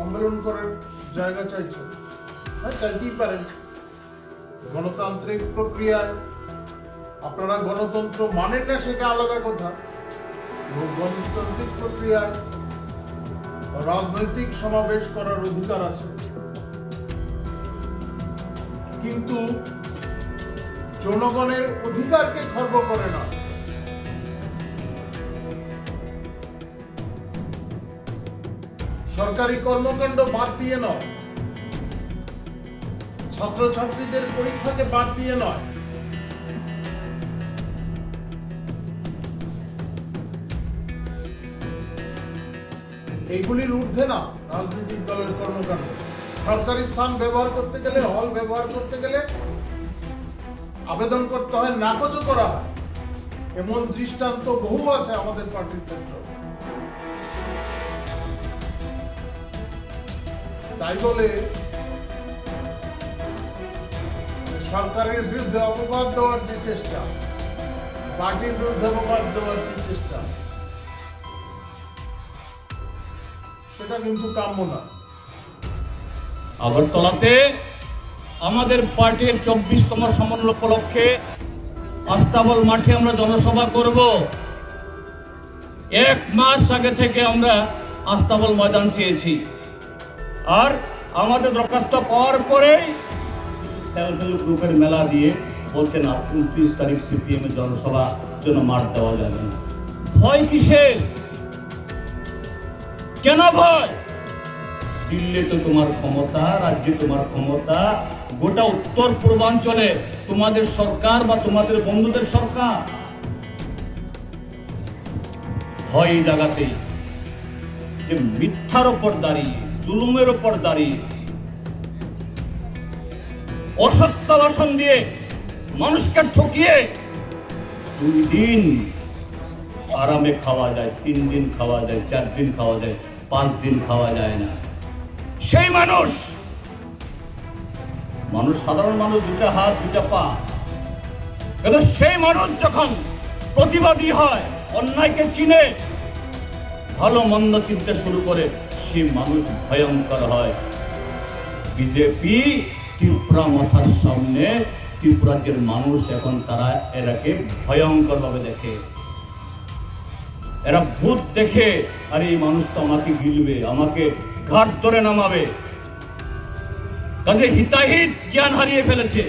সম্মেলন করার জায়গা চাইছেন হ্যাঁ চাইতেই পারেন গণতান্ত্রিক প্রক্রিয়ায় আপনারা গণতন্ত্র মানেটা সেটা আলাদা কথা। গণতান্ত্রিক প্রক্রিয়ায় রাজনৈতিক সমাবেশ করার অধিকার আছে। কিন্তু জনগণের অধিকারকে খর্ব করে না। সরকারি কর্মকাণ্ড বাদ দিয়ে নয়। ছাত্রছাত্রীদের পরীক্ষাকে বাদ দিয়ে নয়। এইগুলির ঊর্ধ্বে না রাজনৈতিক দলের কর্মকাণ্ড। সরকারি স্থান ব্যবহার করতে গেলে, হল ব্যবহার করতে গেলে আবেদন করতে হয় নাকচও করা এমন দৃষ্টান্ত বহু আছে আমাদের পার্টির ক্ষেত্রে। তাই বলে সরকারের বিরুদ্ধে অপবাদ দেওয়ার যে চেষ্টা, পার্টির বিরুদ্ধে অপবাদ দেওয়ার যে চেষ্টা, সেটা কিন্তু কাম্য না। আগরতলাতে আমাদের পার্টির চব্বিশতম সম্মেলন উপলক্ষে আস্তাবল মাঠে আমরা জনসভা করব। এক মাস আগে থেকে আমরা আস্তাবল ময়দান চেয়েছি। আর আমাদের দরখাস্ত পাওয়ার পরেই হেল্প গ্রুপের মেলা দিয়ে বলছেন না উনত্রিশ তারিখ সিপিএম এর জনসভা জন্য মাঠ দেওয়া যাবে ভয় কিসের? কেন ভয়? দিল্লি তো তোমার ক্ষমতা, রাজ্যে তোমার ক্ষমতা, গোটা উত্তর পূর্বাঞ্চলে তোমাদের সরকার বা তোমাদের বন্ধুদের সরকার। হয় এই যে মিথ্যার ওপর দাঁড়িয়ে জুলুমের ওপর দাঁড়িয়ে। অসত্য ভাষণ দিয়ে মানুষকে ঠকিয়ে দুই দিন আরামে খাওয়া যায়, তিন দিন খাওয়া যায়, চার দিন খাওয়া যায়, পাঁচ দিন খাওয়া যায় না। সেই মানুষ মানুষ, সাধারণ মানুষ দুটা হাত দুটা পা। কিন্তু সেই মানুষ যখন প্রতিবাদী হয়, অন্যায়কে চিনে, ভালো মন্দ চিনতে শুরু করে সেই মানুষ ভয়ঙ্কর হয়। বিজেপি ত্রিপুরা মাথার সামনে ত্রিপুরাজ্যের মানুষ এখন তারা এরাকে ভয়ঙ্কর ভাবে দেখে। এরা ভূত দেখে, আরে এই মানুষ তো আমাকে গিলবে, আমাকে ঘাট ধরে নামাবে। কাজে হিতাহিত জ্ঞান হারিয়ে ফেলেছে।